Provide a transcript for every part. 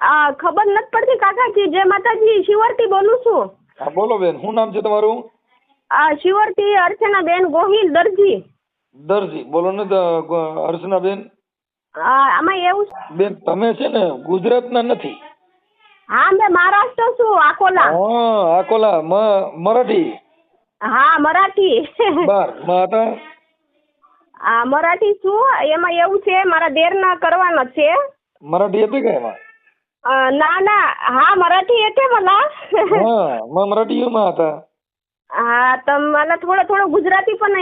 આ ખબર નથી પડતી કાકાજી જય માતાજી શિવરતી બોલું છું. હા બોલો બેન શું નામ છે તમારું? આ શિવરતી અર્ચના બેન ગોહિલ દરજી. દરજી બોલો ને અર્ચના બેન. આમાં એવું બેન તમે છે ને ગુજરાતના નથી. હા મેં મહારાષ્ટ્ર છું અકોલા હા આકોલા મરાઠી. હા મરાઠી. બાર માતા આ મરાઠી છું એમાં એવું છે મારા દેરના કરવાના છે. મરાઠી હતી કે એમાં? ना ना हा मराठी येते मला. हा मग मराठी येऊ मग आता. हा तर मला थोडं थोडं गुजराती पण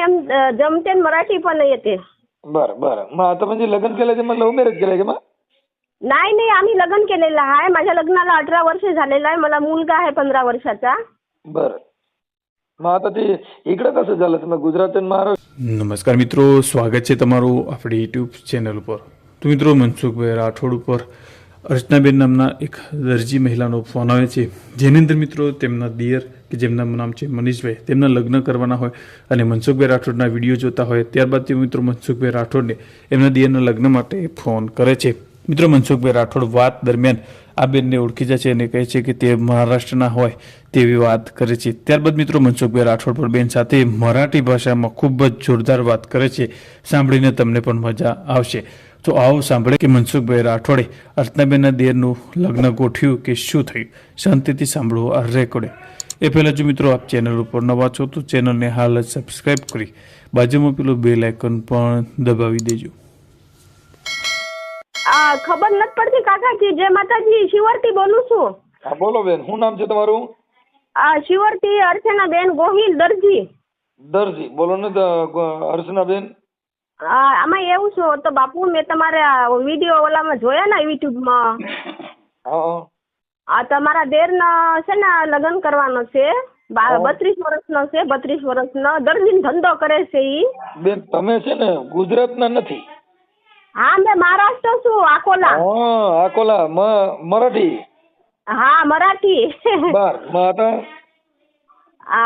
जमते आणि मराठी पण येते. बर बर. मग आता म्हणजे लग्न केलं मग लव्ह मॅरेज केलं मग? नाही नाही आम्ही लग्न केलेलं आहे. माझ्या लग्नाला अठरा वर्ष झालेलं आहे. मला मुलगा आहे पंधरा वर्षाचा. बर. मग आता ते इकडं कसं झालं? मग गुजरात आणि महाराष्ट्र? नमस्कार મિત્રો स्वागत आहे तुम्हाला આપણી युट्यूब चॅनल ઉપર. तुम्ही મિત્રો મનસુખભાઈ राठोड पर અર્ચનાબેન નામના એક દરજી મહિલાનો ફોન આવે છે. જેની અંદર મિત્રો, તેમના દિયર, કે જેમના નામ છે મનીષભાઈ, તેમના લગ્ન કરવાના હોય અને મનસુખભાઈ રાઠોડના વીડિયો જોતા હોય, ત્યારબાદ તે મિત્રો મનસુખભાઈ રાઠોડને એમના દિયરના લગ્ન માટે ફોન કરે છે. મિત્રો, મનસુખભાઈ રાઠોડ વાત દરમિયાન આ બેનને ઓળખી જાય છે અને કહે છે કે તે મહારાષ્ટ્રના હોય તેવી વાત કરે છે. ત્યારબાદ મિત્રો, મનસુખભાઈ રાઠોડ પર બેન સાથે મરાઠી ભાષામાં ખૂબ જ જોરદાર વાત કરે છે. સાંભળીને તમને પણ મજા આવશે. તો આવો સાંભળે કે મનસુખભાઈ રાઠોડે અર્ચનાબેનના દેરનું લગ્ન ગોઠવ્યું કે શું થયું? શાંતિથી સાંભળો આ રેકોર્ડે એ પહેલાં જો મિત્રો આપ ચેનલ ઉપર નવા છો તો ચેનલને હાલ જ સબસ્ક્રાઈબ કરી બાજુમાં પેલું બેલ આઇકન પણ દબાવી દેજો. ખબર નથી પડતી કાકાજી જય માતાજી શિવરતી બોલું છું. હા બોલો બેન શું નામ છે તમારું? આ શિવરતી અર્ચના બેન ગોહિલ દરજી. દરજી બોલો ને અર્ચના બેન આમાં એવું છે તો બાપુ મેં તમારા વીડિયો ઓલામાં જોયા ને યુટ્યુબમાં? હા તમારા દેરના છે ને લગ્ન કરવાનો છે. બત્રીસ વર્ષનો છે બત્રીસ વર્ષનો. દરજીનો ધંધો કરે છે ઈ. બેન તમે છે ને ગુજરાતના નથી. હા મેં મહારાષ્ટ્ર છું આકોલા. હા અકોલા મરાઠી. હા મરાઠી. બાર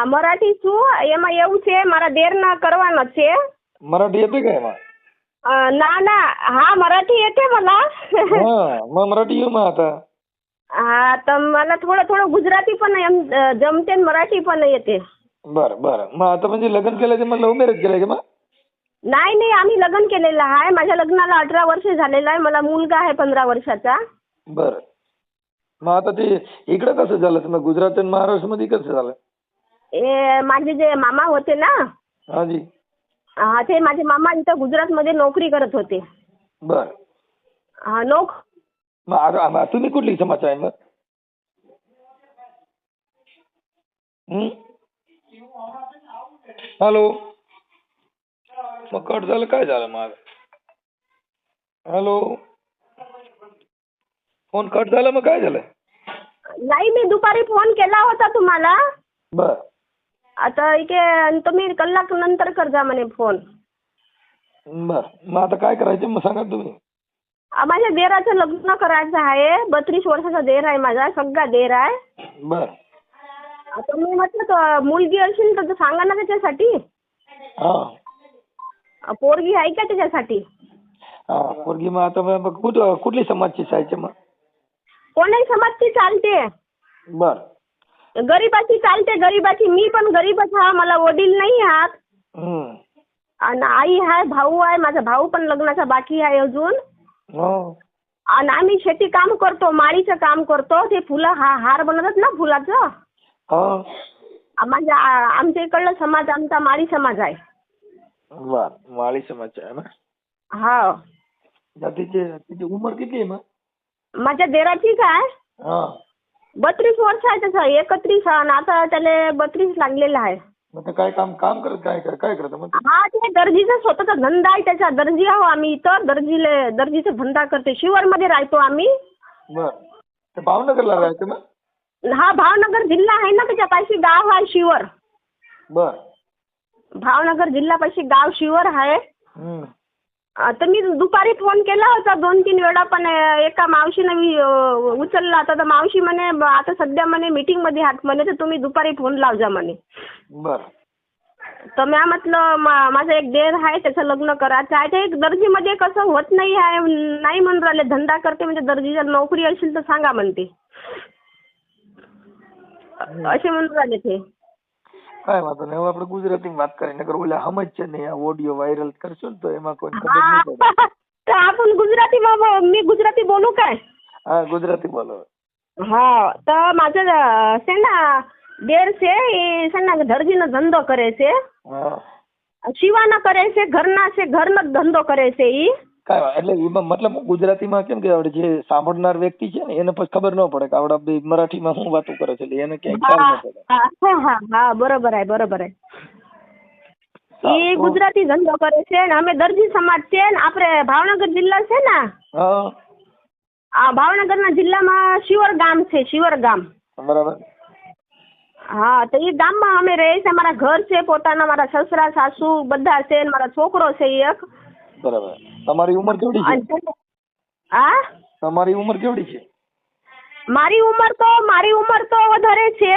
મરાઠી છું. એમાં એવું છે મારા દેરના કરવાનો છે. मराठी येते काय मग? ना ना. हा मराठी येते मला. हा मग मराठी येऊ मग आता. हा तर मला थोडं थोडं गुजराती पण जमते आणि मराठी पण येते. बर बर. मग आता म्हणजे लग्न केलं मग लव्ह मॅरेज केलं मग? नाही नाही. आम्ही लग्न केलेलं आहे. माझ्या लग्नाला अठरा वर्ष झालेलं आहे. मला मुलगा आहे पंधरा वर्षाचा. बर. मग आता ते इकडं कसं झालं? मग गुजरात आणि महाराष्ट्रमध्ये कसं झालं? ए, माझे जे मामा होते ना हा जी. हा ते माझे मामा इथं गुजरातमध्ये नोकरी करत होते. बर. हा नोक मग आता आता तुम्ही कुठली समाज आहे मग? हं? हॅलो? मग कट झालं काय झालं मग हॅलो? फोन कट झाला मग काय झालं? नाही मी दुपारी फोन केला होता तुम्हाला. बर. आता इथे तुम्ही कलाक नंतर कर जा म्हणे फोन. बर मग आता काय करायचं मग सांगा तुम्ही. आ, माझ्या देराचं लग्न करायचं आहे बत्रीस वर्षाचा देर आहे माझा सगळा देर आहे. बर. आता मी म्हटलं तर मुलगी असेल तर सांगा ना त्याच्यासाठी. हा. अ, पोरगी आहे का त्याच्यासाठी? हा पोरगी मग आता मग कुठ कुठली समाजची जायचं मग? कोणाही समाजची चालते. बर. गरीबाची चालते गरीबाची. मी पण गरीबच हा मला वडील नाही आहात. आणि आई आहे भाऊ आहे माझा भाऊ पण लग्नाचा बाकी आहे अजून. हो. आणि आम्ही शेती काम करतो माळीचं काम करतो. ते फुलं हा हार बनवतात ना फुलाचं? हा. आ, माझ्या आ- आमच्या इकडला समाज आमचा माळी समाज आहे. बर माळी समाजची आहे ना? हा. तिची तिची उमर किती आहे मग? माझ्या देराची काय हा. बत्रीस वर्ष आहे त्याचं एकत्रीस आणि आता त्याला बत्रीस लागलेलं आहे. मग ते काय काम काम करत काय काय काय करत मग? हा ते दर्जीचा स्वतःचा धंदा आहे त्याचा. दर्जी आहो आम्ही इथं दर्जीले दर्जीचा धंदा करते. शिवरमध्ये राहतो आम्ही. बर. ते भावनगरला राहायचं मग? हा भावनगर जिल्हा आहे ना त्याच्यापाशी गाव आहे शिवर. बर. भावनगर जिल्ह्यापाशी गाव शिवर आहे. तर मी दुपारी फोन केला होता. दोन तीन वेळा पण एका मावशीनं मी उचलला होता. तर मावशी म्हणे आता सध्या म्हणे मीटिंगमध्ये आहात म्हणे तर तुम्ही दुपारी फोन लावजा म्हणे. बर. तर म्या म्हटलं मा- माझा एक देर आहे त्याचं लग्न करायचं आहे. ते एक दर्जीमध्ये कसं होत नाही आहे नाही म्हणून राहिले. धंदा करते म्हणजे दर्जीच्या नोकरी असेल तर सांगा म्हणते. असे म्हणून राहिले ते. કઈ વાંધો નહીં. હવે આપણે ગુજરાતી વાત કરીએ. નકર ઓલા સમજશે નહીં આ ઓડિયો વાયરલ કરશો ને તો એમાં કોઈ ખબર નહીં પડે. તો આપણ ગુજરાતીમાં मी ગુજરાતી બોલું કાંઈ? હા ગુજરાતી બોલો. હા તો माझं છે દેર છે એ છે ને દરજીનો ધંધો કરે છે. હા. શિવાના કરે છે ઘરના છે ઘરનો ધંધો કરે છે એ એટલે એમાં મતલબ ગુજરાતીમાં કેમ કે આપણે જે સાંભળનાર વ્યક્તિ છે ને એને પછી ખબર ન પડે કે આવડા બે મરાઠીમાં શું વાતો કરે છે એને ક્યાંય ખ્યાલ ન પડે. હા બરોબર હે બરોબર હે એ ગુજરાતી ધંધો કરે છે ને અમે દરજી સમાજ છે ને આપણે ભાવનગર જિલ્લા છે ને. હા. ભાવનગરના જિલ્લામાં શિવર ગામ છે શિવર ગામ. બરાબર. હા તો એ ગામમાં અમે રહીએ છીએ મારા ઘર છે પોતાના મારા સસરા સાસુ બધા છે મારા છોકરો છે એક. બરાબર. તમારી ઉંમર કેવડી છે? હા? તમારી ઉંમર કેવડી છે? મારી ઉંમર તો મારી ઉંમર તો વધારે છે.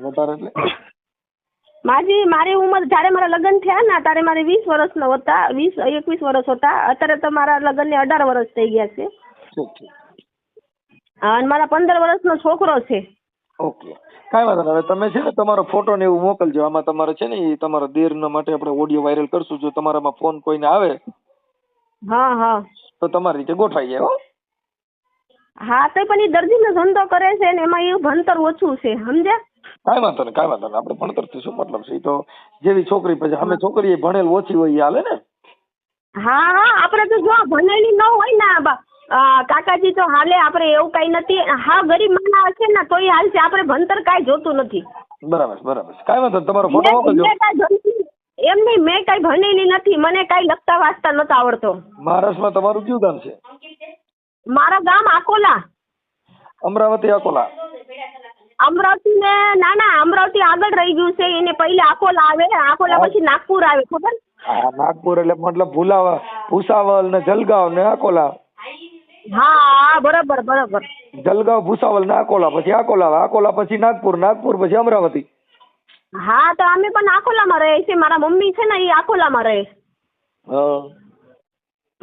વધારે એટલે? માજી મારી ઉંમર જ્યારે મારા લગ્ન થયા ને ત્યારે મારે વીસ વર્ષનો હતા. વીસ એકવીસ વર્ષ હતા. અત્યારે તો મારા લગ્નને અઢાર વર્ષ થઈ ગયા છે. અને મારા પંદર વર્ષનો છોકરો છે. ઓકે. કાંઈ વાંધો નહીં. હવે તમે છે ને તમારો ફોટો ને એવું મોકલજો. આમાં તમારે છે ને એ તમારા દેરના માટે આપણે ઓડિયો વાયરલ કરશું. જો તમારામાં ફોન કોઈને આવે હા હા. તો તમારી રીતે ગોઠવાઈ જાય હો. હા તો પણ એ દર્દીનો ધંધો કરે છે ને એમાં એ ભણતર ઓછું છે સમજ્યા? કાંઈ વાંધો નહીં કાંઈ વાંધો નહીં. આપણે ભણતરથી શું મતલબ છે? તો જેવી છોકરી પછી અમે છોકરી ભણેલ ઓછી હોય એ હાલે ને? હા હા આપણે તો જો ભણેલી ન હોય ને બા- કાકાજી તો હાલે આપણે એવું કઈ નથી. હા ગરીબ માના હશે ને તોય હાલશે. આપણે ભણતર કાંઈ જોતું નથી. બરાબર બરાબર કાંઈ વાંધો તમારો ફોટો મોકલજો એમ નહીં મેં કાંઈ ભણેલી નથી મને કાંઈ લખતા વાંચતા નતો આવડતો. મહારાષ્ટ્રમાં તમારું કયું ગામ છે? મારા ગામ આકોલા અમરાવતી અકોલા. અમરાવતી ને ના ના અમરાવતી આગળ રહી ગયું છે એને પહેલા આકોલા આવે આકોલા પછી નાગપુર આવે ખબર? હા નાગપુર એટલે મતલબ ભુલાવા ભૂસાવલ ને જલગાંવ ને અકોલા. હા બરાબર બરોબર. જલગાંવ ભૂસાવલ ને અકોલા પછી અકોલા આકોલા અકોલા પછી નાગપુર નાગપુર પછી અમરાવતી. હા તો અમે પણ આકોલામાં રહે છે મારા મમ્મી છે ને એ આકોલામાં રહે.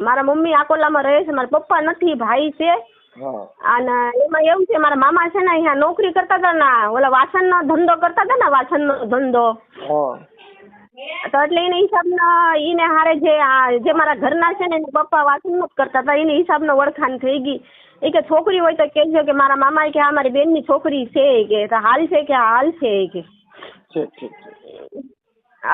મારા મમ્મી આકોલામાં રહે છે. મારા પપ્પા નથી ભાઈ છે. અને એમાં એવું છે મારા મામા છે ને અહીંયા નોકરી કરતા હતા ને ઓલા વાસણનો ધંધો કરતા હતા ને વાસણનો ધંધો. તો એટલે એને હિસાબના એને હારે જે જે મારા ઘરના છે ને એને પપ્પા વાસણ જ કરતા હતા એને હિસાબનો વળખાણ થઈ ગઈ. એ કે છોકરી હોય તો કહેજો કે મારા મામા કે આ મારી બેનની છોકરી છે કે તો હાલ છે કે હાલ છે કે. ઠીક ઠીક ઠીક.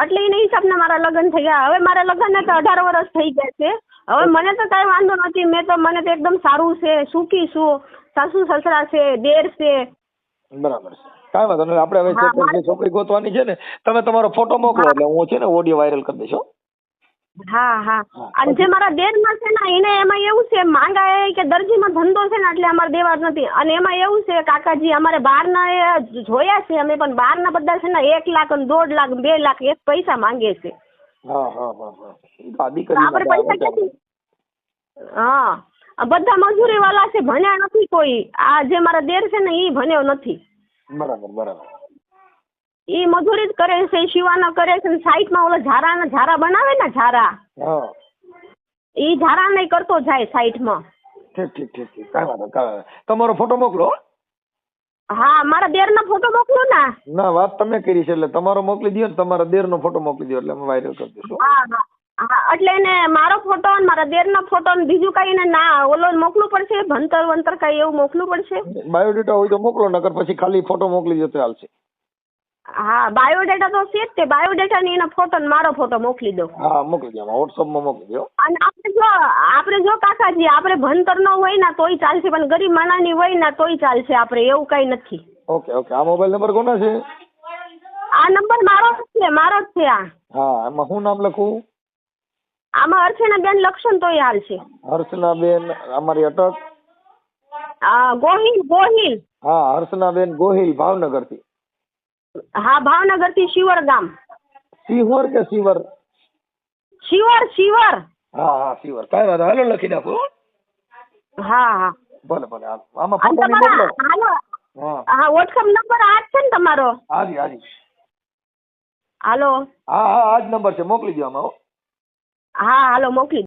એટલે એના હિસાબના મારા લગ્ન થઈ ગયા. હવે મારા લગ્નને તો અઢાર વર્ષ થઈ ગયા છે. હવે મને તો કાંઈ વાંધો નથી. મેં તો મને તો એકદમ સારું છે. સુખી છું. સાસુ સસરા છે દેર છે. બરાબર છે. કાંઈ વાંધો નહીં આપણે હવે છોકરી- જે છોકરી ગોતવાની છે ને તમે તમારો ફોટો મોકલો એટલે હું છે ને ઓડિયો વાયરલ કરી દઈશ હો. હા. અને જે મારા દેરમાં છે ને એને એમાં એવું છે માંગા એ કે દરજીમાં ધંધો છે ને એટલે અમારે દેવા જ નથી. અને એમાં એવું છે કાકાજી અમારે બહારના એ જોયા છે અમે પણ બહારના બધા છે ને એક લાખ અને દોઢ લાખ બે લાખ એક પૈસા માંગે છે. હા હા આપણે પૈસા ક્યાંથી? હા. બધા મજૂરી વાળા છે ભણ્યા નથી કોઈ. આ જે મારા દેર છે ને એ ભણ્યો નથી. બરાબર બરાબર. એ મજૂરી જ કરે છે શિવાના કરે છે ને સાઈડમાં ઝારા ઝારાના ઝારા બનાવે ને ઝારા? હા. એ ઝારા નહીં કરતો જાય સાઈડમાં. ઠીક ઠીક ઠીક ઠીક. કાંઈ વાંધો કાંઈ વાંધો. તમારો ફોટો મોકલો. હો. હા મારા દેરનો ફોટો મોકલો ને? ના વાત તમે કરી છે એટલે તમારો મોકલી દો ને તમારા દેરનો ફોટો મોકલી દો એટલે અમે વાયરલ કરી દઈશું. હા હા હા એટલે એને મારો ફોટો ને મારા દેરનો ફોટો ને બીજું કઈ એને ના ઓલો મોકલું પડશે ભણતર વંતર કઈ એવું મોકલું પડશે? બાયોડેટા હોય તો મોકલો નકર પછી ખાલી ફોટો મોકલી દો તો હાલશે હા બાયોડેટા તો છે જ તે. બાયોડેટા ની એનો ફોટો ને મારો ફોટો મોકલી દો. હા મોકલી દો. વોટ્સઅપમાં મોકલી દો. અને આપણે જો આપણે જો કાકાજી આપણે ભણતર ન હોય ને તોય ચાલશે. પણ ગરીબ માણાની હોય ને તોય ચાલશે આપણે. એવું કઈ નથી. Okay okay. આ મોબાઈલ નંબર કોનો છે? આ નંબર મારો જ છે મારો જ છે આ. હા એમાં હું નામ લખું આમાં અર્ચના બેન લક્ષણ તોય હાલ છે હર્ષનાબેન અમારી અટક. ગોહિલ ગોહિલ. હા હર્ષનાબેન ગોહિલ ભાવનગરથી. હા ભાવનગરથી શિવર ગામ. સિહોર કે સિવર શિવર શિવર. હા હા શિવર. કાંઈ વાંધો હાલો લખી નાખો હો. હા હા. ભલે ભલે. આમાં અને ફોટો નહીં મોકલો હાલો. હા. હા વોટ્સઅપ નંબર આ જ છે ને તમારો? હાજી હાજી. હાલો. હા હા આ જ નંબર છે. મોકલી દો આમાં હો. હા હાલો મોકલી